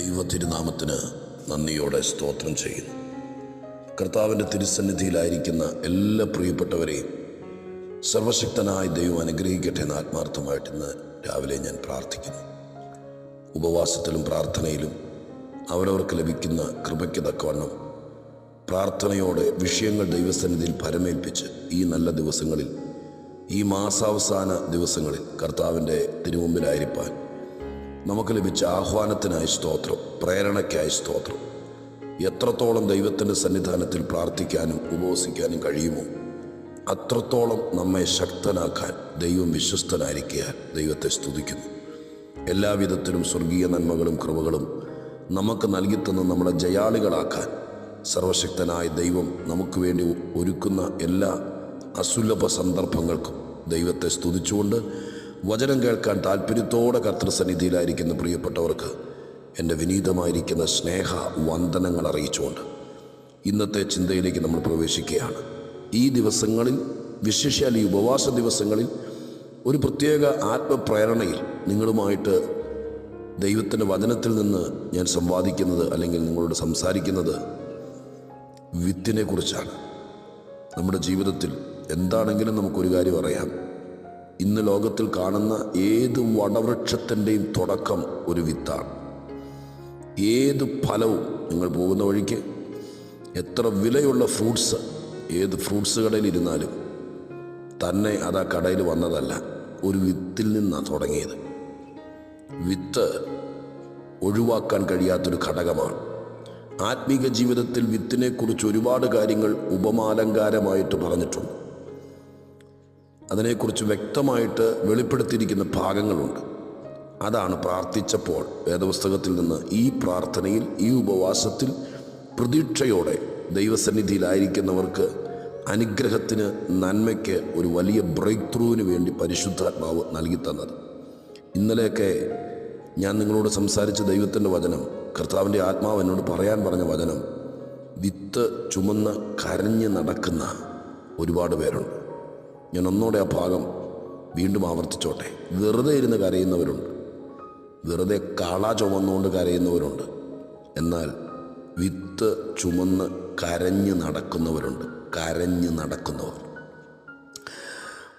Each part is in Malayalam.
ദൈവ തിരുനാമത്തിന് നന്ദിയോടെ സ്തോത്രം ചെയ്യുന്നു. കർത്താവിന്റെ തിരുസന്നിധിയിലായിരിക്കുന്ന എല്ലാ പ്രിയപ്പെട്ടവരെയും സർവശക്തനായ ദൈവം അനുഗ്രഹിക്കട്ടെ എന്ന് ആത്മാർത്ഥമായിട്ട് ഇന്ന് രാവിലെ ഞാൻ പ്രാർത്ഥിക്കുന്നു. ഉപവാസത്തിലും പ്രാർത്ഥനയിലും അവരവർക്ക് ലഭിക്കുന്ന കൃപയ്ക്ക് തക്കവണ്ണം പ്രാർത്ഥനയോടെ വിഷയങ്ങൾ ദൈവസന്നിധിയിൽ പരമേൽപ്പിച്ച് ഈ നല്ല ദിവസങ്ങളിൽ ഈ മാസാവസാന ദിവസങ്ങളിൽ കർത്താവിന്റെ തിരുമുമ്പിലായിരിക്കാൻ നമുക്ക് ലഭിച്ച ആഹ്വാനത്തിനായി സ്തോത്രം പ്രേരണയ്ക്കായി സ്തോത്രം. എത്രത്തോളം ദൈവത്തിന്റെ സന്നിധാനത്തിൽ പ്രാർത്ഥിക്കാനും ഉപവസിക്കാനും കഴിയുമോ അത്രത്തോളം നമ്മെ ശക്തനാക്കാൻ ദൈവം വിശ്വസ്തനായിരിക്കുക ദൈവത്തെ സ്തുതിക്കുന്നു. എല്ലാവിധത്തിലും സ്വർഗീയ നന്മകളും കൃപകളും നമുക്ക് നൽകിത്തന്ന് നമ്മളെ ജയാളികളാക്കാൻ സർവശക്തനായ ദൈവം നമുക്ക് വേണ്ടി ഒരുക്കുന്ന എല്ലാ അസുലഭ സന്ദർഭങ്ങൾക്കും ദൈവത്തെ സ്തുതിച്ചുകൊണ്ട് വചനം കേൾക്കാൻ താല്പര്യത്തോടെ കർത്തൃസന്നിധിയിലായിരിക്കുന്ന പ്രിയപ്പെട്ടവർക്ക് എന്റെ വിനീതമായിരിക്കുന്ന സ്നേഹ വന്ദനങ്ങൾ അറിയിച്ചുകൊണ്ട് ഇന്നത്തെ ചിന്തയിലേക്ക് നമ്മൾ പ്രവേശിക്കുകയാണ്. ഈ ദിവസങ്ങളിൽ വിശേഷാൽ ഈ ഉപവാസ ദിവസങ്ങളിൽ ഒരു പ്രത്യേക ആത്മപ്രേരണയിൽ നിങ്ങളുമായിട്ട് ദൈവത്തിന്റെ വചനത്തിൽ നിന്ന് ഞാൻ സംവാദിക്കുന്നത് അല്ലെങ്കിൽ നിങ്ങളോട് സംസാരിക്കുന്നത് വിത്തിനെ കുറിച്ചാണ്. നമ്മുടെ ജീവിതത്തിൽ എന്താണെങ്കിലും നമുക്കൊരു കാര്യം അറിയാം. ഇന്ന് ലോകത്തിൽ കാണുന്ന ഏത് വടവൃക്ഷത്തിന്റെയും തുടക്കം ഒരു വിത്താണ്. ഏത് ഫലവും നിങ്ങൾ പോകുന്ന വഴിക്ക് എത്ര വിലയുള്ള ഫ്രൂട്ട്സ് ഏത് ഫ്രൂട്ട്സ് കടയിൽ ഇരുന്നാലും തന്നെ അത് ആ കടയിൽ വന്നതല്ല ഒരു വിത്തിൽ നിന്നാണ് തുടങ്ങിയത്. വിത്ത് ഒഴിവാക്കാൻ കഴിയാത്തൊരു ഘടകമാണ്. ആത്മീക ജീവിതത്തിൽ വിത്തിനെക്കുറിച്ച് ഒരുപാട് കാര്യങ്ങൾ ഉപമാലങ്കാരമായിട്ട് പറഞ്ഞിട്ടുണ്ട്. അതിനെക്കുറിച്ച് വ്യക്തമായിട്ട് വെളിപ്പെടുത്തിയിരിക്കുന്ന ഭാഗങ്ങളുണ്ട്. അതാണ് പ്രാർത്ഥിച്ചപ്പോൾ വേദപുസ്തകത്തിൽ നിന്ന് ഈ പ്രാർത്ഥനയിൽ ഈ ഉപവാസത്തിൽ പ്രതീക്ഷയോടെ ദൈവസന്നിധിയിലായിരിക്കുന്നവർക്ക് അനുഗ്രഹത്തിന് നന്മയ്ക്ക് ഒരു വലിയ ബ്രേക്ക് ത്രൂവിന് വേണ്ടി പരിശുദ്ധാത്മാവ് നൽകി തന്നത്. ഇന്നലെയൊക്കെ ഞാൻ നിങ്ങളോട് സംസാരിച്ച ദൈവത്തിന്റെ വചനം കർത്താവിന്റെ ആത്മാവ് എന്നോട് പറയാൻ പറഞ്ഞ വചനം വിത്ത് ചുമന്ന് കരഞ്ഞ് നടക്കുന്ന ഒരുപാട് പേരുണ്ട്. ഞാൻ ഒന്നുകൂടെ ആ ഭാഗം വീണ്ടും ആവർത്തിച്ചോട്ടെ. വെറുതെ ഇരുന്ന് കരയുന്നവരുണ്ട്. വെറുതെ കാള ചുമന്നുകൊണ്ട് കരയുന്നവരുണ്ട്. എന്നാൽ വിത്ത് ചുമന്ന് കരഞ്ഞ് നടക്കുന്നവരുണ്ട്. കരഞ്ഞ് നടക്കുന്നവർ.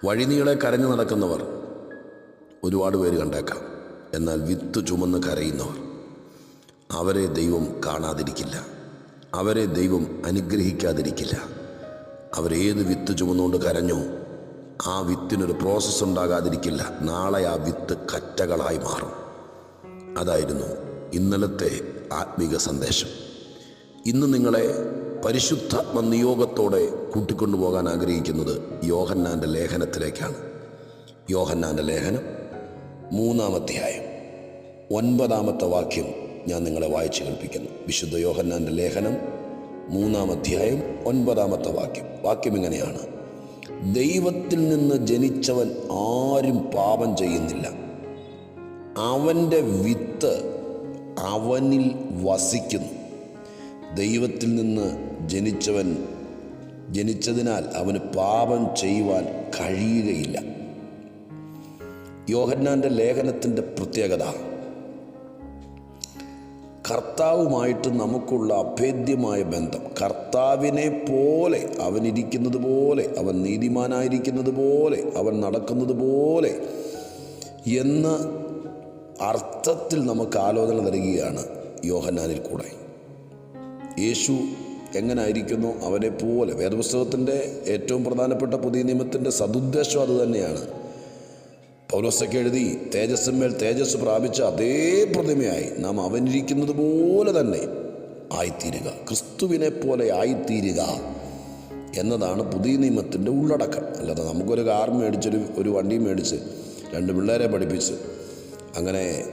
വഴിനീളെ കരഞ്ഞു നടക്കുന്നവർ. ഒരുപാട് പേര് കണ്ടേക്കാം. എന്നാൽ വിത്ത് ചുമന്ന് കരയുന്നവർ. അവരെ ദൈവം കാണാതിരിക്കില്ല. അവരെ ദൈവം അനുഗ്രഹിക്കാതിരിക്കില്ല. അവരേത് വിത്ത് ചുമന്നുകൊണ്ട് കരഞ്ഞോ ആ വിത്തിനൊരു പ്രോസസ്സ് ഉണ്ടാകാതിരിക്കില്ല. നാളെ ആ വിത്ത് കറ്റകളായി മാറും. അതായിരുന്നു ഇന്നലത്തെ ആത്മീക സന്ദേശം. ഇന്ന് നിങ്ങളെ പരിശുദ്ധാത്മ നിയോഗത്തോടെ കൂട്ടിക്കൊണ്ടുപോകാൻ ആഗ്രഹിക്കുന്നത് യോഹന്നാന്റെ ലേഖനത്തിലേക്കാണ്. യോഹന്നാന്റെ ലേഖനം മൂന്നാമധ്യായം ഒൻപതാമത്തെ വാക്യം ഞാൻ നിങ്ങളെ വായിച്ചു കേൾപ്പിക്കുന്നു. വിശുദ്ധ യോഹന്നാന്റെ ലേഖനം മൂന്നാമധ്യായം ഒൻപതാമത്തെ വാക്യം. വാക്യം ഇങ്ങനെയാണ്. ദൈവത്തിൽ നിന്ന് ജനിച്ചവൻ ആരും പാപം ചെയ്യുന്നില്ല. അവന്റെ വിത്ത് അവനിൽ വസിക്കുന്നു. ദൈവത്തിൽ നിന്ന് ജനിച്ചവൻ ജനിച്ചതിനാൽ അവന് പാപം ചെയ്യുവാൻ കഴിയുകയില്ല. യോഹന്നാന്റെ ലേഖനത്തിന്റെ പ്രത്യേകത കർത്താവുമായിട്ട് നമുക്കുള്ള അഭേദ്യമായ ബന്ധം. കർത്താവിനെ പോലെ അവനിരിക്കുന്നത് പോലെ അവൻ നീതിമാനായിരിക്കുന്നത് പോലെ അവൻ നടക്കുന്നത് പോലെ എന്ന അർത്ഥത്തിൽ നമുക്ക് ആലോചന നൽകുകയാണ് യോഹന്നാനിൽ കൂടെ. യേശു എങ്ങനായിരിക്കുന്നു? അവനെ പോലെ വേദപുസ്തകത്തിന്റെ ഏറ്റവും പ്രധാനപ്പെട്ട പുതിയ നിയമത്തിന്റെ സതുദ്ദേശം അതുതന്നെയാണ് പൗലോസൊക്കെ എഴുതി തേജസ്സിന്മേൽ തേജസ് പ്രാപിച്ച അതേ പ്രതിമയായി നാം അവനിരിക്കുന്നത് പോലെ തന്നെ ആയിത്തീരുക. ക്രിസ്തുവിനെ പോലെ ആയിത്തീരുക എന്നതാണ് പുതിയ നിയമത്തിന്റെ ഉള്ളടക്കം. അല്ലാതെ നമുക്കൊരു കാർ മേടിച്ചൊരു ഒരു വണ്ടി മേടിച്ച് രണ്ട് പിള്ളേരെ പഠിപ്പിച്ച് അങ്ങനെ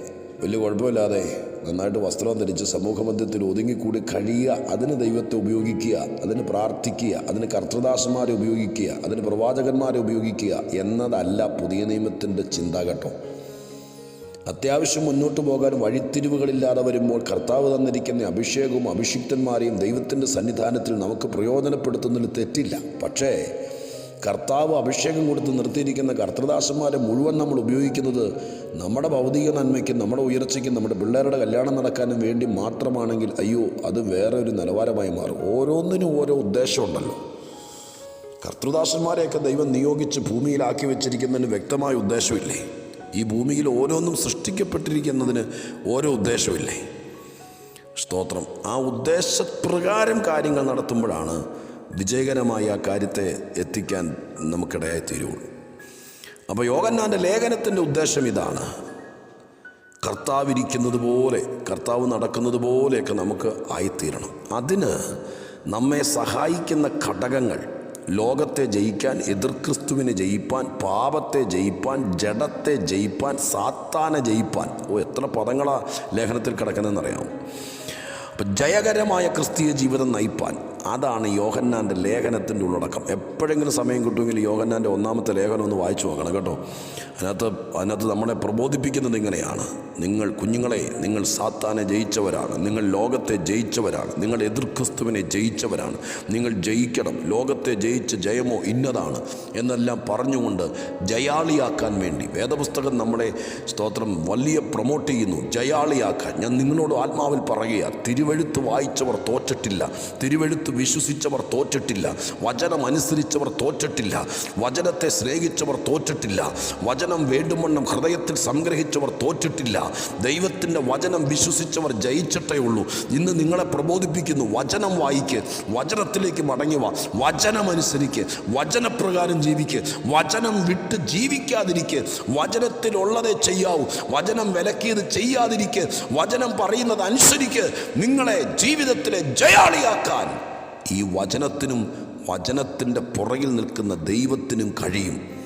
വലിയ കുഴപ്പമില്ലാതെ നന്നായിട്ട് വസ്ത്രം ധരിച്ച് സമൂഹമധ്യത്തിൽ ഒതുങ്ങിക്കൂടി കഴിയുക അതിന് ദൈവത്തെ ഉപയോഗിക്കുക അതിന് പ്രാർത്ഥിക്കുക അതിന് കർത്തൃദാസന്മാരെ ഉപയോഗിക്കുക അതിന് പ്രവാചകന്മാരെ ഉപയോഗിക്കുക എന്നതല്ല പുതിയ നിയമത്തിന്റെ ചിന്താഘട്ടം അത്യാവശ്യം മുന്നോട്ട് പോകാൻ വഴിത്തിരിവുകളില്ലാതെ വരുമ്പോൾ കർത്താവ് തന്നിരിക്കുന്ന അഭിഷേകവും അഭിഷിക്തന്മാരെയും ദൈവത്തിന്റെ സന്നിധാനത്തിൽ നമുക്ക് പ്രയോജനപ്പെടുത്തുന്നതിൽ തെറ്റില്ല. പക്ഷേ കർത്താവ് അഭിഷേകം കൊടുത്ത് നിർത്തിയിരിക്കുന്ന കർത്തൃദാസന്മാരെ മുഴുവൻ നമ്മൾ ഉപയോഗിക്കുന്നത് നമ്മുടെ ഭൗതിക നന്മയ്ക്കും നമ്മുടെ ഉയർച്ചയ്ക്കും നമ്മുടെ പിള്ളേരുടെ കല്യാണം നടക്കാനും വേണ്ടി മാത്രമാണെങ്കിൽ അയ്യോ അത് വേറെ ഒരു നിലവാരമായി മാറും. ഓരോന്നിനും ഓരോ ഉദ്ദേശമുണ്ടല്ലോ കർത്തൃദാസന്മാരെയൊക്കെ ദൈവം നിയോഗിച്ച് ഭൂമിയിലാക്കി വെച്ചിരിക്കുന്നതിന് വ്യക്തമായ ഉദ്ദേശമില്ലേ? ഈ ഭൂമിയിൽ ഓരോന്നും സൃഷ്ടിക്കപ്പെട്ടിരിക്കുന്നതിന് ഓരോ ഉദ്ദേശമില്ലേ? സ്തോത്രം. ആ ഉദ്ദേശപ്രകാരം കാര്യങ്ങൾ നടത്തുമ്പോഴാണ് വിജയകരമായി ആ കാര്യത്തെ എത്തിക്കാൻ നമുക്കിടയായി തീരുള്ളൂ അപ്പോൾ യോഗന്നാന്റെ ലേഖനത്തിന്റെ ഉദ്ദേശം ഇതാണ്. കർത്താവിരിക്കുന്നത് പോലെ കർത്താവ് നടക്കുന്നത് പോലെയൊക്കെ നമുക്ക് ആയിത്തീരണം. അതിന് നമ്മെ സഹായിക്കുന്ന ഘടകങ്ങൾ ലോകത്തെ ജയിക്കാൻ എതിർക്രിസ്തുവിനെ ജയിപ്പാൻ പാപത്തെ ജയിപ്പാൻ ജഡത്തെ ജയിപ്പാൻ സാത്താനെ ജയിപ്പാൻ. ഓ എത്ര പദങ്ങളാ ലേഖനത്തിൽ കിടക്കുന്നതെന്നറിയാം അപ്പം ജയകരമായ ക്രിസ്തീയ ജീവിതം നയിപ്പാൻ അതാണ് യോഹന്നാന്റെ ലേഖനത്തിന്റെ ഉള്ളടക്കം. എപ്പോഴെങ്കിലും സമയം കിട്ടുമെങ്കിൽ യോഹന്നാന്റെ ഒന്നാമത്തെ ലേഖനം ഒന്ന് വായിച്ചു നോക്കണം കേട്ടോ. അതിനകത്ത് അതിനകത്ത് നമ്മളെ പ്രബോധിപ്പിക്കുന്നത് ഇങ്ങനെയാണ്. നിങ്ങൾ കുഞ്ഞുങ്ങളെ നിങ്ങൾ സാത്താനെ ജയിച്ചവരാണ്. നിങ്ങൾ ലോകത്തെ ജയിച്ചവരാണ്. നിങ്ങൾ എതിർക്രിസ്തുവിനെ ജയിച്ചവരാണ്. നിങ്ങൾ ജയിക്കണം. ലോകത്തെ ജയിച്ച ജയമോ ഇന്നതാണ്. എന്നെല്ലാം പറഞ്ഞുകൊണ്ട് ജയാളിയാക്കാൻ വേണ്ടി. വേദപുസ്തകം നമ്മളെ സ്തോത്രം വലിയ പ്രൊമോട്ട് ചെയ്യുന്നു. ജയാളിയാക്കാൻ. ഞാൻ നിങ്ങളോട് ആത്മാവിൽ പറയുക തിരുവെഴുത്ത് വായിച്ചവർ തോറ്റിട്ടില്ല. തിരുവെഴുത്ത് വിശ്വസിച്ചവർ തോറ്റിട്ടില്ല. വചനം അനുസരിച്ചവർ തോറ്റിട്ടില്ല. വചനത്തെ സ്നേഹിച്ചവർ തോറ്റിട്ടില്ല. വചനം വേണ്ടുമണ്ണം ഹൃദയത്തിൽ സംഗ്രഹിച്ചവർ തോറ്റിട്ടില്ല. ദൈവത്തിന്റെ വചനം വിശ്വസിച്ചവർ ജയിച്ചിട്ടേ ഉള്ളൂ. ഇന്ന് നിങ്ങളെ പ്രബോധിപ്പിക്കുന്നു വചനം വായിക്ക് വചനത്തിലേക്ക് മടങ്ങുക വചനമനുസരിക്ക് വചനപ്രകാരം ജീവിക്ക് വചനം വിട്ട് ജീവിക്കാതിരിക്ക് വചനത്തിലുള്ളതേ ചെയ്യാവൂ വചനം വിലക്കിയത് ചെയ്യാതിരിക്ക് വചനം പറയുന്നത് അനുസരിക്ക് നിങ്ങളെ ജീവിതത്തിലെ ജയാളിയാക്കാൻ ഈ വചനത്തിനും വചനത്തിന്റെ പുറകിൽ നിൽക്കുന്ന ദൈവത്തിനും കഴിയും.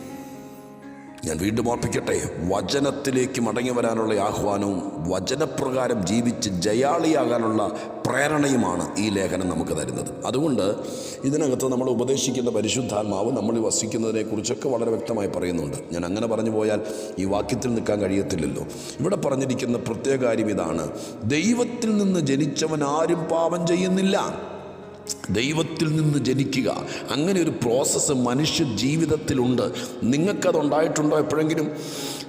ഞാൻ വീണ്ടും ഓർപ്പിക്കട്ടെ വചനത്തിലേക്ക് മടങ്ങി വരാനുള്ള ആഹ്വാനവും വചനപ്രകാരം ജീവിച്ച് ജയാളിയാകാനുള്ള പ്രേരണയുമാണ് ഈ ലേഖനം നമുക്ക് തരുന്നത്. അതുകൊണ്ട് ഇതിനകത്ത് നമ്മൾ ഉപദേശിക്കുന്ന പരിശുദ്ധാത്മാവ് നമ്മൾ വസിക്കുന്നതിനെക്കുറിച്ചൊക്കെ വളരെ വ്യക്തമായി പറയുന്നുണ്ട്. ഞാൻ അങ്ങനെ പറഞ്ഞു പോയാൽ ഈ വാക്യത്തിൽ നിൽക്കാൻ കഴിയത്തില്ലല്ലോ. ഇവിടെ പറഞ്ഞിരിക്കുന്ന പ്രത്യേക കാര്യം ഇതാണ്. ദൈവത്തിൽ നിന്ന് ജനിച്ചവൻ ആരും പാപം ചെയ്യുന്നില്ല. ദൈവത്തിൽ നിന്ന് ജനിക്കുക. അങ്ങനെ ഒരു പ്രോസസ്സ് മനുഷ്യ ജീവിതത്തിലുണ്ട്. നിങ്ങൾക്കതുണ്ടായിട്ടുണ്ടോ എപ്പോഴെങ്കിലും?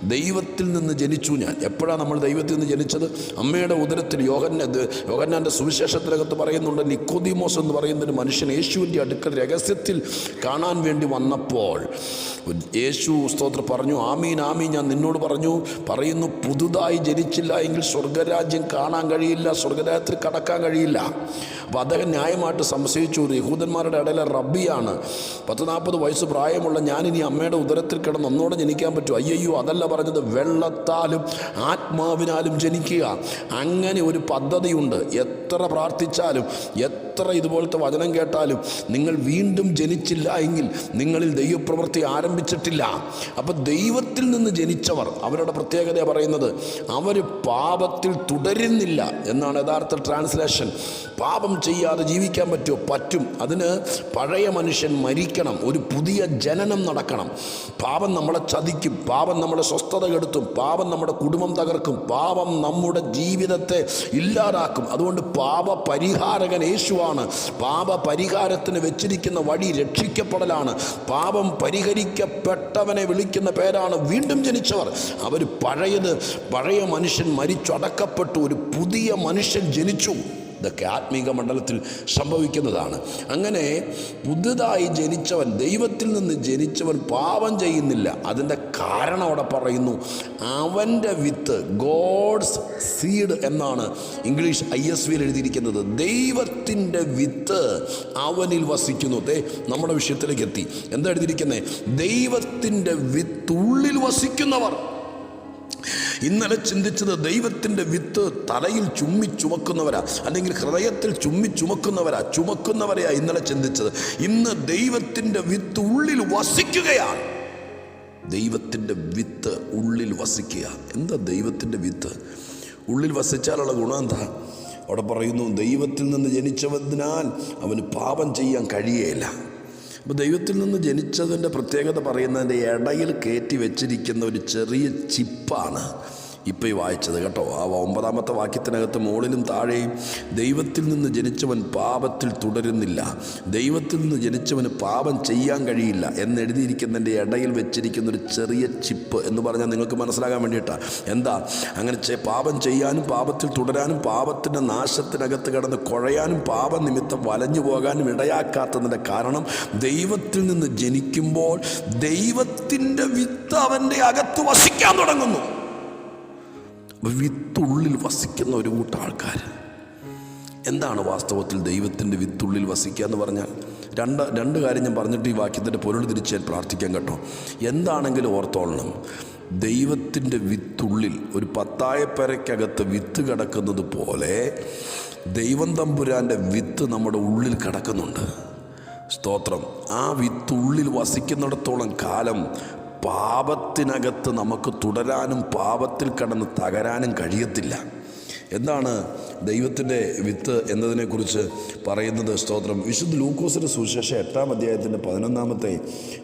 ദൈവത്തിൽ നിന്ന് ജനിച്ചു ഞാൻ. എപ്പോഴാണ് നമ്മൾ ദൈവത്തിൽ നിന്ന് ജനിച്ചത്? അമ്മയുടെ ഉദരത്തിൽ യോഹന്ന യോഹന്നാന്റെ സുവിശേഷത്തിനകത്ത് പറയുന്നുണ്ട് നിക്കോദിമോസ് എന്ന് പറയുന്ന ഒരു മനുഷ്യൻ യേശുവിന്റെ അടുക്കൽ രഹസ്യത്തിൽ കാണാൻ വേണ്ടി വന്നപ്പോൾ യേശു സ്തോത്ര പറഞ്ഞു ആമീൻ ആമീൻ ഞാൻ നിന്നോട് പറഞ്ഞു പറയുന്നു പുതുതായി ജനിച്ചില്ല എങ്കിൽ സ്വർഗരാജ്യം കാണാൻ കഴിയില്ല സ്വർഗരാജ്യത്തിൽ കടക്കാൻ കഴിയില്ല. അപ്പോൾ അദ്ദേഹം ന്യായമായിട്ട് സംശയിച്ചു യഹൂദന്മാരുടെ ഇടയിലെ റബ്ബിയാണ്. പത്ത് നാൽപ്പത് വയസ്സ് പ്രായമുള്ള ഞാനിനി അമ്മയുടെ ഉദരത്തിൽ കിടന്ന് ഒന്നോടെ ജനിക്കാൻ പറ്റും അയ്യോ അതല്ല പറഞ്ഞത് വെള്ളത്താലും ആത്മാവിനാലും ജനിക്കുക. അങ്ങനെ ഒരു പദ്ധതിയുണ്ട്. എത്ര പ്രാർത്ഥിച്ചാലും എത്ര ഇതുപോലത്തെ വചനം കേട്ടാലും നിങ്ങൾ വീണ്ടും ജനിച്ചില്ല എങ്കിൽ നിങ്ങളിൽ ദൈവപ്രവൃത്തി ആരംഭിച്ചിട്ടില്ല. അപ്പോൾ ദൈവത്തിൽ നിന്ന് ജനിച്ചവർ അവരുടെ പ്രത്യേകത പറയുന്നത് അവർ പാപത്തിൽ തുടരുന്നില്ല എന്നാണ് യഥാർത്ഥ ട്രാൻസ്ലേഷൻ. പാപം ചെയ്യാതെ ജീവിക്കാൻ പറ്റുമോ? പറ്റും. അതിന് പഴയ മനുഷ്യൻ മരിക്കണം. ഒരു പുതിയ ജനനം നടക്കണം. പാപം നമ്മളെ ചതിക്കും. പാപം നമ്മളെ സ്വസ്ഥത കെടുത്തും. പാപം നമ്മുടെ കുടുംബം തകർക്കും. പാപം നമ്മുടെ ജീവിതത്തെ ഇല്ലാതാക്കും. അതുകൊണ്ട് പാപ പരിഹാരകൻ യേശുവാണ്. പാപ പരിഹാരത്തിന് വെച്ചിരിക്കുന്ന വഴി രക്ഷിക്കപ്പെടലാണ്. പാപം പരിഹരിക്കപ്പെട്ടവനെ വിളിക്കുന്ന പേരാണ് വീണ്ടും ജനിച്ചവർ. അവർ പഴയത് പഴയ മനുഷ്യൻ മരിച്ചടക്കപ്പെട്ടു ഒരു പുതിയ മനുഷ്യൻ ജനിച്ചു. ഇതൊക്കെ ആത്മീക മണ്ഡലത്തിൽ സംഭവിക്കുന്നതാണ്. അങ്ങനെ പുതുതായി ജനിച്ചവൻ ദൈവത്തിൽ നിന്ന് ജനിച്ചവൻ പാപം ചെയ്യുന്നില്ല. അതിന്റെ കാരണം അവിടെ പറയുന്നു അവന്റെ വിത്ത് ഗോഡ്സ് സീഡ് എന്നാണ് ഇംഗ്ലീഷ് ഐ എസ് വിയിൽ എഴുതിയിരിക്കുന്നത്. ദൈവത്തിന്റെ വിത്ത് അവനിൽ വസിക്കുന്നു. ദേ നമ്മുടെ വിഷയത്തിലേക്ക് എത്തി. എന്താ എഴുതിയിരിക്കുന്നത്? ദൈവത്തിന്റെ വിത്ത് ഉള്ളിൽ വസിക്കുന്നവർ. ഇന്നലെ ചിന്തിച്ചത് ദൈവത്തിന്റെ വിത്ത് തലയിൽ ചുമ്മി ചുമക്കുന്നവരാ അല്ലെങ്കിൽ ഹൃദയത്തിൽ ചുമ്മി ചുമക്കുന്നവരാ ചുമക്കുന്നവരെയാ ഇന്നലെ ചിന്തിച്ചത്. ഇന്ന് ദൈവത്തിന്റെ വിത്ത് ഉള്ളിൽ വസിക്കുകയാണ്. ദൈവത്തിന്റെ വിത്ത് ഉള്ളിൽ വസിക്കുക എന്താ ദൈവത്തിന്റെ വിത്ത്? ഉള്ളിൽ വസിച്ചാലുള്ള ഗുണം എന്താ? അവിടെ പറയുന്നു ദൈവത്തിൽ നിന്ന് ജനിച്ചതിനാൽ അവന് പാപം ചെയ്യാൻ കഴിയേല അപ്പോൾ ദൈവത്തിൽ നിന്ന് ജനിച്ചതിന്റെ പ്രത്യേകത പറയുന്നതിന്റെ ഇടയിൽ കയറ്റി വെച്ചിരിക്കുന്ന ഒരു ചെറിയ ചിപ്പാണ്. ഇപ്പം ഈ വായിച്ചത് കേട്ടോ. ആ ഒമ്പതാമത്തെ വാക്യത്തിനകത്ത് മുകളിലും താഴെയും ദൈവത്തിൽ നിന്ന് ജനിച്ചവൻ പാപത്തിൽ തുടരുന്നില്ല. ദൈവത്തിൽ നിന്ന് ജനിച്ചവന് പാപം ചെയ്യാൻ കഴിയില്ല എന്നെഴുതിയിരിക്കുന്നതിന്റെ ഇടയിൽ വെച്ചിരിക്കുന്ന ഒരു ചെറിയ ചിപ്പ് എന്ന് പറഞ്ഞാൽ നിങ്ങൾക്ക് മനസ്സിലാകാൻ വേണ്ടിയിട്ടാണ് എന്താ? അങ്ങനെ പാപം ചെയ്യാനും പാപത്തിൽ തുടരാനും പാപത്തിന്റെ നാശത്തിനകത്ത് കിടന്ന് കുഴയാനും പാപ നിമിത്തം വലഞ്ഞു പോകാനും ഇടയാക്കാത്തതിന്റെ കാരണം ദൈവത്തിൽ നിന്ന് ജനിക്കുമ്പോൾ ദൈവത്തിന്റെ വിത്ത് അവന്റെ അകത്ത് വസിക്കാൻ തുടങ്ങുന്നു. വിത്തുള്ളിൽ വസിക്കുന്ന ഒരു കൂട്ടം ആൾക്കാർ എന്താണ് വാസ്തവത്തിൽ ദൈവത്തിന്റെ വിത്തുള്ളിൽ വസിക്കുക എന്ന് പറഞ്ഞാൽ? രണ്ട് രണ്ട് കാര്യം ഞാൻ പറഞ്ഞിട്ട് ഈ വാക്യത്തിന്റെ പൊരുൾ തിരിച്ച് പ്രാർത്ഥിക്കാൻ കേട്ടോ. എന്താണെങ്കിലും ഓർത്തോളണം. ദൈവത്തിന്റെ വിത്തുള്ളിൽ ഒരു പത്തായപ്പരയ്ക്കകത്ത് വിത്ത് കിടക്കുന്നത് പോലെ ദൈവം തമ്പുരാന്റെ വിത്ത് നമ്മുടെ ഉള്ളിൽ കിടക്കുന്നുണ്ട്. സ്തോത്രം. ആ വിത്തുള്ളിൽ വസിക്കുന്നിടത്തോളം കാലം പാപത്തിനകത്ത് നമുക്ക് തുടരാനും പാപത്തിൽ കടന്ന് തകരാനും കഴിയത്തില്ല. എന്താണ് ദൈവത്തിന്റെ വിത്ത് എന്നതിനെക്കുറിച്ച് പറയുന്നത്? സ്തോത്രം. വിശുദ്ധ ലൂക്കോസിന്റെ സുശേഷം എട്ടാം അധ്യായത്തിന്റെ പതിനൊന്നാമത്തെ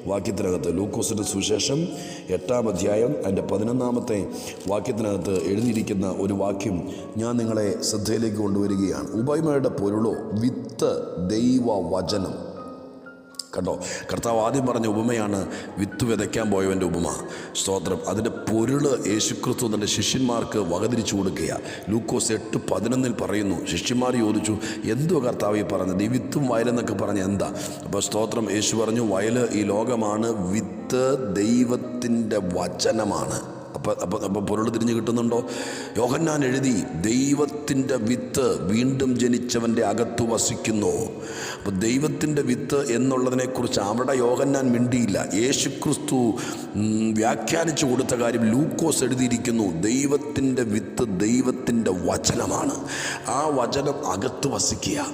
വാക്യത്തിനകത്ത് ലൂക്കോസിന്റെ സുശേഷം എട്ടാം അധ്യായം അതിന്റെ പതിനൊന്നാമത്തെ വാക്യത്തിനകത്ത് എഴുതിയിരിക്കുന്ന ഒരു വാക്യം ഞാൻ നിങ്ങളെ ശ്രദ്ധയിലേക്ക് കൊണ്ടുവരികയാണ്. ഉപമയുടെ പൊരുളോ? വിത്ത് ദൈവ വചനം കണ്ടോ? കർത്താവ് ആദ്യം പറഞ്ഞ ഉപമയാണ് വിത്ത് വിതയ്ക്കാൻ പോയവന്റെ ഉപമ. സ്തോത്രം. അതിന്റെ പൊരുൾ യേശുക്രിസ്തു തന്റെ ശിഷ്യന്മാർക്ക് വകതിരിച്ചു കൊടുക്കുക ലൂക്കോസ് എട്ട് പതിനൊന്നിൽ പറയുന്നു. ശിഷ്യന്മാർ ചോദിച്ചു എന്തോ കർത്താവ് ഈ പറഞ്ഞത്? ഈ വിത്തും വയലെന്നൊക്കെ പറഞ്ഞ എന്താ? അപ്പോൾ സ്തോത്രം യേശു പറഞ്ഞു വയൽ ഈ ലോകമാണ് വിത്ത് ദൈവത്തിന്റെ വചനമാണ്. അപ്പോൾ അപ്പം അപ്പം പൊരുൾ തിരിഞ്ഞ് കിട്ടുന്നുണ്ടോ? യോഹന്നാൻ എഴുതി ദൈവത്തിന്റെ വിത്ത് വീണ്ടും ജനിച്ചവന്റെ അകത്തു വസിക്കുന്നു. അപ്പോൾ ദൈവത്തിന്റെ വിത്ത് എന്നുള്ളതിനെക്കുറിച്ച് അവിടെ യോഹന്നാൻ മിണ്ടിയില്ല. യേശുക്രിസ്തു വ്യാഖ്യാനിച്ചു കൊടുത്ത കാര്യം ലൂക്കോസ് എഴുതിയിരിക്കുന്നു. ദൈവത്തിന്റെ വിത്ത് ദൈവത്തിന്റെ വചനമാണ്. ആ വചനം അകത്ത് വസിക്കുക.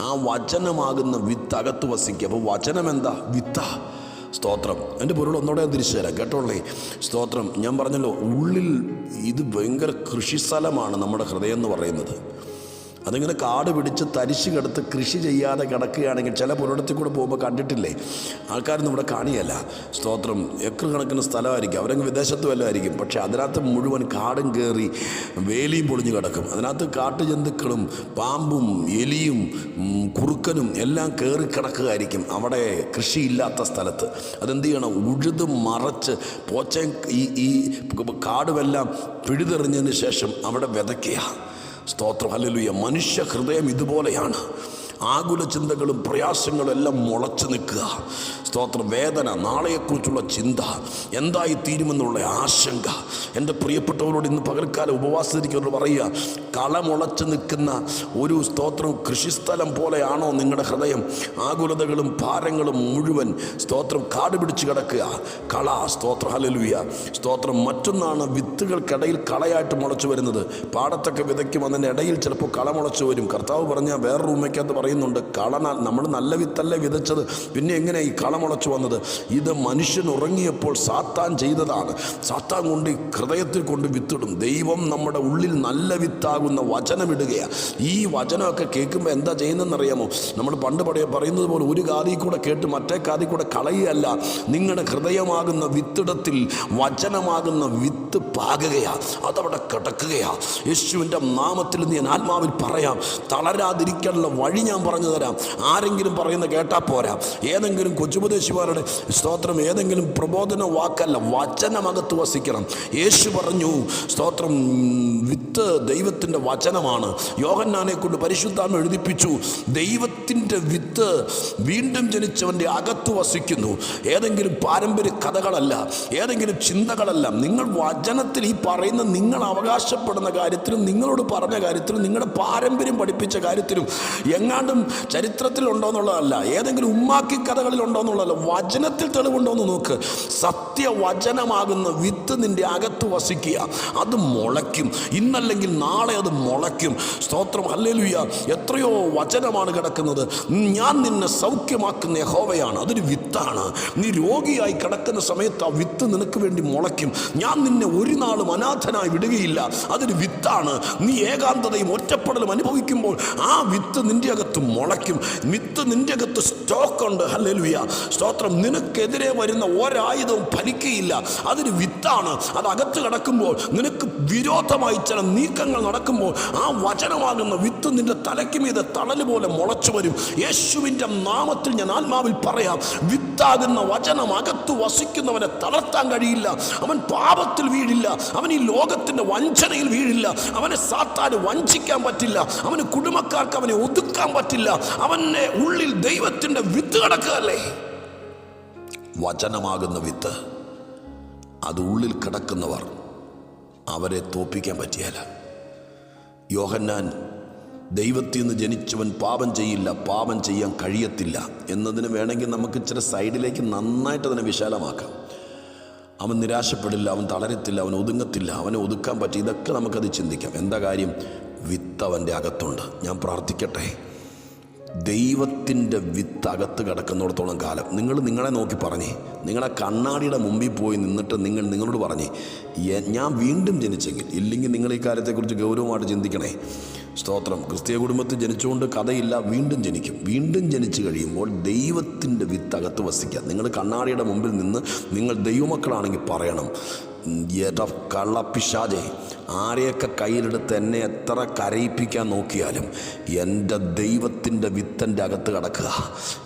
ആ വചനമാകുന്ന വിത്ത് അകത്ത് വസിക്കുക. അപ്പോൾ വചനം എന്താ വിത്താ. സ്തോത്രം. എന്റെ പൊരുൾ ഒന്നോടെ ഞാൻ തിരിച്ചു തരാം. കേട്ടോളേ? സ്തോത്രം. ഞാൻ പറഞ്ഞല്ലോ ഉള്ളിൽ ഇത് ഭയങ്കര കൃഷിസ്ഥലമാണ് നമ്മുടെ ഹൃദയം എന്ന് പറയുന്നത്. അതിങ്ങനെ കാട് പിടിച്ച് തരിശ് കിടത്ത് കൃഷി ചെയ്യാതെ കിടക്കുകയാണെങ്കിൽ ചില പുരടത്തിൽ കൂടെ പോകുമ്പോൾ കണ്ടിട്ടില്ലേ? ആൾക്കാരൊന്നും ഇവിടെ കാണിയല്ല. സ്തോത്രം. ഏക്കർ കണക്കിന് സ്ഥലമായിരിക്കും. അവരങ്ങ് വിദേശത്ത് വല്ലതായിരിക്കും പക്ഷേ അതിനകത്ത് മുഴുവൻ കാടും കയറി വേലിയും പൊളിഞ്ഞു കിടക്കും. അതിനകത്ത് കാട്ടുജന്തുക്കളും പാമ്പും എലിയും കുറുക്കനും എല്ലാം കയറി കിടക്കുകയായിരിക്കും അവിടെ കൃഷിയില്ലാത്ത സ്ഥലത്ത്. അതെന്ത് ചെയ്യണം? ഉഴുത് മറച്ച് പോച്ച ഈ ഈ കാടുമെല്ലാം പിഴുതെറിഞ്ഞതിന് ശേഷം അവിടെ വിതയ്ക്കുക. സ്തോത്രം. ഹല്ലേലൂയ. മനുഷ്യ ഹൃദയം ഇതുപോലെയാണ്. ആകുല ചിന്തകളും പ്രയാസങ്ങളും എല്ലാം മുളച്ചു നിൽക്കുക. സ്തോത്രം വേദന നാളെയെക്കുറിച്ചുള്ള ചിന്ത എന്തായി തീരുമെന്നുള്ള ആശങ്ക. എന്റെ പ്രിയപ്പെട്ടവരോട് ഇന്ന് പകൽക്കാലം ഉപവാസത്തിരിക്കുന്നവർ പറയുക കളമുളച്ച് നിൽക്കുന്ന ഒരു സ്തോത്രം കൃഷിസ്ഥലം പോലെയാണോ നിങ്ങളുടെ ഹൃദയം? ആകുലതകളും ഭാരങ്ങളും മുഴുവൻ സ്തോത്രം കാട് പിടിച്ച് കിടക്കുക. കള സ്തോത്ര ഹലലുയ സ്തോത്രം മറ്റൊന്നാണ് വിത്തുകൾക്കിടയിൽ കളയായിട്ട് മുളച്ചു വരുന്നത്. പാടത്തൊക്കെ വിതയ്ക്കും അതിന്റെ ഇടയിൽ ചിലപ്പോൾ കള മുളച്ചു വരും. കർത്താവ് പറഞ്ഞ വേറെ റൂമേക്കകത്ത് പറയുന്നുണ്ട് കള നമ്മൾ നല്ല വിത്തല്ലേ വിതച്ചത്? പിന്നെ എങ്ങനെ ഈ കള മുളച്ചു വന്നത്. ഇത് മനുഷ്യൻ ഉറങ്ങിയപ്പോൾ സാത്താൻ ചെയ്തതാണ്. സാത്താൻ കൊണ്ട് ഹൃദയത്തിൽ കൊണ്ട് വിത്തിടും. ദൈവം നമ്മുടെ ഉള്ളിൽ നല്ല വിത്താകുന്ന വചനമിടുകയാണ് ഈ വചനമൊക്കെ കേൾക്കുമ്പോൾ എന്താ ചെയ്യുന്നതെന്നറിയാമോ? നമ്മൾ പണ്ട് പടയ പറയുന്നത് പോലെ ഒരു കാതിൽ കൂടെ കേട്ട് മറ്റേ കാതിൽ കൂടെ കളയുകയല്ല. നിങ്ങളുടെ ഹൃദയമാകുന്ന വിത്തിടത്തിൽ വചനമാകുന്ന വിത്ത് പാകുകയാ. അതവിടെ കിടക്കുകയാ. യേശുവിന്റെ നാമത്തിൽ ഞാൻ ആത്മാവിൽ പറയാം. തളരാതിരിക്കാനുള്ള വഴി ഞാൻ പറഞ്ഞു തരാം. ആരെങ്കിലും പറയുന്ന കേട്ടാൽ പോരാ. ഏതെങ്കിലും കൊച്ചുപദേശിമാരുടെ സ്തോത്രം. ഏതെങ്കിലും പ്രബോധന വാക്കല്ല വചനമകത്ത് വസിക്കണം. യേശു പറഞ്ഞു സ്തോത്രം വിത്ത് ദൈവത്തിന്റെ വചനമാണ്. യോഹന്നാനെ കൊണ്ട് പരിശുദ്ധാമ എഴുതിപ്പിച്ചു ദൈവത്തിന്റെ വിത്ത് വീണ്ടും ജനിച്ചവന്റെ അകത്ത് വസിക്കുന്നു. ഏതെങ്കിലും പാരമ്പര്യ കഥകളല്ല ഏതെങ്കിലും ചിന്തകളല്ല നിങ്ങൾ വചനത്തിൽ ഈ പറയുന്ന നിങ്ങൾ അവകാശപ്പെടുന്ന കാര്യത്തിലും നിങ്ങളോട് പറഞ്ഞ കാര്യത്തിലും നിങ്ങളുടെ പാരമ്പര്യം പഠിപ്പിച്ച കാര്യത്തിലും എങ്ങാണ്ടും ചരിത്രത്തിലുണ്ടോ എന്നുള്ളതല്ല. ഏതെങ്കിലും ഉമ്മാക്കി കഥകളിൽ ഉണ്ടോ എന്നുള്ളതല്ല വചനത്തിൽ തെളിവുണ്ടോ എന്ന് നോക്ക്. സത്യവചനമാകുന്ന വിത്ത് നിന്റെ അകത്ത് വസിക്കുക. അത് മുളയ്ക്കും. ഇന്നല്ലെങ്കിൽ നാളെ അത് മുളയ്ക്കും. സ്തോത്രം. അല്ലെലുയ്യ എത്രയോ വചനമാണ് കിടക്കുന്നത്. ഞാൻ നിന്നെ സൗഖ്യമാക്കുന്ന യഹോവയാണ്. അതൊരു വിത്താണ്. നീ രോഗിയായി കിടക്കുന്ന സമയത്ത് ആ വിത്ത് നിനക്ക് വേണ്ടി മുളയ്ക്കും. ഞാൻ നിന്നെ ഒരു നാളും അനാഥനായി വിടുകയില്ല. അതൊരു വിത്താണ്. നീ ഏകാന്തതയും ഒറ്റപ്പെടലും അനുഭവിക്കുമ്പോൾ ആ വിത്ത് നിന്റെ അകത്ത് മുളയ്ക്കും. വിത്ത് നിന്റെ അകത്ത് സ്റ്റോക്ക് ഉണ്ട് ഹല്ലേലൂയ. സ്തോത്രം. നിനക്കെതിരെ വരുന്ന ഒരായുധവും ഫലിക്കുകയില്ല അതൊരു വിത്താണ്. അത് അകത്ത് കിടക്കുമ്പോൾ നിനക്ക് വിരോധമായി ചില നീക്കങ്ങൾ നടക്കുമ്പോൾ ആ വചനമാകുന്ന വിത്ത് നിന്റെ തലയ്ക്ക് മീതെ തണൽ പോലെ മുളച്ചു വരും. യേശുവിന്റെ നാമത്തിൽ ഞാൻ ആത്മാവിൽ പറയാം വിത്താകുന്ന വചനം അകത്ത് വസിക്കുന്നവനെ തളർത്താൻ കഴിയില്ല. അവൻ പാപത്തിൽ വീഴില്ല. അവൻ ഈ ലോകത്തിന്റെ വഞ്ചനയിൽ വീഴില്ല. അവനെ സാത്താൻ വഞ്ചിക്കാൻ പറ്റില്ല. അവന് കുടുംബക്കാർക്ക് അവനെ ഒതുക്കാൻ പറ്റില്ല. അവനെ ഉള്ളിൽ ദൈവത്തിന്റെ വിത്ത് കിടക്കുകയല്ലേ? വചനമാകുന്ന വിത്ത്. അത് ഉള്ളിൽ കിടക്കുന്നവർ അവരെ തോപ്പിക്കാൻ പറ്റിയല്ല യോഹന്നാൻ ദൈവത്തിൽ നിന്ന് ജനിച്ചവൻ പാപം ചെയ്യില്ല പാപം ചെയ്യാൻ കഴിയത്തില്ല എന്നതിന് വേണമെങ്കിൽ നമുക്ക് ഇച്ചിരി സൈഡിലേക്ക് നന്നായിട്ട് അതിനെ വിശാലമാക്കാം. അവൻ നിരാശപ്പെടില്ല അവൻ തളരത്തില്ല അവൻ ഒതുങ്ങത്തില്ല അവനെ ഒതുക്കാൻ പറ്റി ഇതൊക്കെ നമുക്കത് ചിന്തിക്കാം. എന്താ കാര്യം? വിത്ത് അവന്റെ അകത്തുണ്ട്. ഞാൻ പ്രാർത്ഥിക്കട്ടെ? ദൈവത്തിന്റെ വിത്ത് അകത്ത് കിടക്കുന്നിടത്തോളം കാലം. നിങ്ങൾ നിങ്ങളെ നോക്കി പറഞ്ഞേ. നിങ്ങളെ കണ്ണാടിയുടെ മുമ്പിൽ പോയി നിന്നിട്ട് നിങ്ങൾ നിങ്ങളോട് പറഞ്ഞേ ഞാൻ വീണ്ടും ജനിച്ചെങ്കിൽ ഇല്ലെങ്കിൽ നിങ്ങൾ ഈ കാര്യത്തെക്കുറിച്ച് ഗൗരവമായിട്ട് ചിന്തിക്കണേ. സ്തോത്രം. ക്രിസ്തീയ കുടുംബത്തിൽ ജനിച്ചുകൊണ്ട് കഥയില്ല വീണ്ടും ജനിക്കും. വീണ്ടും ജനിച്ചു കഴിയുമ്പോൾ ദൈവത്തിന്റെ വിത്ത് അകത്ത് വസിക്കുക നിങ്ങൾ കണ്ണാടിയുടെ മുമ്പിൽ നിന്ന് നിങ്ങൾ ദൈവമക്കളാണെങ്കിൽ പറയണം. എട കള്ളപ്പിശാജെ ആരെയൊക്കെ കയ്യിലെടുത്ത് എന്നെ എത്ര കരയിപ്പിക്കാൻ നോക്കിയാലും എന്റെ ദൈവത്തിന്റെ വിത്തന്റെ അകത്ത് കടക്കുക.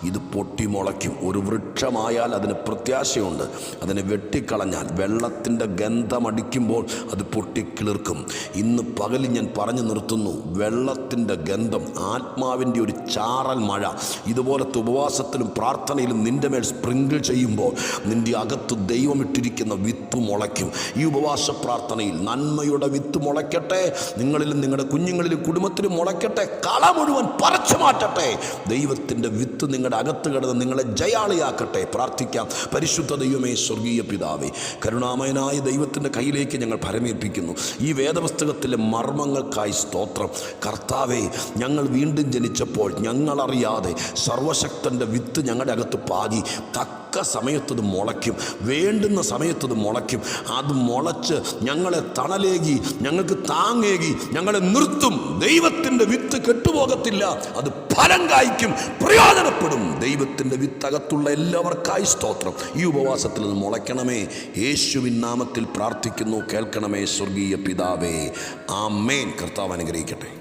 ഇത് പൊട്ടി മുളയ്ക്കും ഒരു വൃക്ഷമായാൽ അതിന് പ്രത്യാശയുണ്ട്. അതിനെ വെട്ടിക്കളഞ്ഞാൽ വെള്ളത്തിന്റെ ഗന്ധമടിക്കുമ്പോൾ അത് പൊട്ടിക്കിളിർക്കും. ഇന്ന് പകലിൽ ഞാൻ പറഞ്ഞു നിർത്തുന്നു വെള്ളത്തിന്റെ ഗന്ധം ആത്മാവിന്റെ ഒരു ചാറൽ മഴ. ഇതുപോലത്തെ ഉപവാസത്തിലും പ്രാർത്ഥനയിലും നിന്റെ മേൽ സ്പ്രിങ്കിൾ ചെയ്യുമ്പോൾ നിന്റെ അകത്ത് ദൈവമിട്ടിരിക്കുന്ന വിത്ത് മുളയ്ക്കും. ഈ ഉപവാസ പ്രാർത്ഥനയിൽ നന്മയുടെ വിത്ത് മുളയ്ക്കട്ടെ നിങ്ങളിലും നിങ്ങളുടെ കുഞ്ഞുങ്ങളിലും കുടുംബത്തിലും മുളയ്ക്കട്ടെ കള മുഴുവൻ പറിച്ചു മാറ്റട്ടെ. ദൈവത്തിന്റെ വിത്ത് നിങ്ങളുടെ അകത്ത് കിടന്ന് നിങ്ങളെ ജയാളിയാക്കട്ടെ. പ്രാർത്ഥിക്കാം. പരിശുദ്ധ ദൈവമേ സ്വർഗീയ പിതാവേ കരുണാമയനായ ദൈവത്തിന്റെ കയ്യിലേക്ക് ഞങ്ങൾ പരമേൽപ്പിക്കുന്നു ഈ വേദപുസ്തകത്തിലെ മർമ്മങ്ങൾക്കായി സ്തോത്രം. കർത്താവേ ഞങ്ങൾ വീണ്ടും ജനിച്ചപ്പോൾ ഞങ്ങളറിയാതെ സർവശക്തന്റെ വിത്ത് ഞങ്ങളുടെ അകത്ത് പാകി തക്ക സമയത്തത് മുളയ്ക്കും. വേണ്ടുന്ന സമയത്തത് മുളയ്ക്കും. അത് മുളച്ച് ഞങ്ങളെ തണലേകി ഞങ്ങൾക്ക് താങ്ങേകി ഞങ്ങളെ നിർത്തും. ദൈവത്തിന്റെ വിത്ത് കെട്ടുപോകത്തില്ല. അത് ഫലം കായ്ക്കും. പ്രയോജനപ്പെടും. ദൈവത്തിന്റെ വിത്തകത്തുള്ള എല്ലാവർക്കായി സ്തോത്രം. ഈ ഉപവാസത്തിൽ നിന്ന് മുളയ്ക്കണമേ. യേശുവിൻ നാമത്തിൽ പ്രാർത്ഥിക്കുന്നു. കേൾക്കണമേ സ്വർഗീയ പിതാവേ. ആ മേൻ കർത്താവ് അനുഗ്രഹിക്കട്ടെ.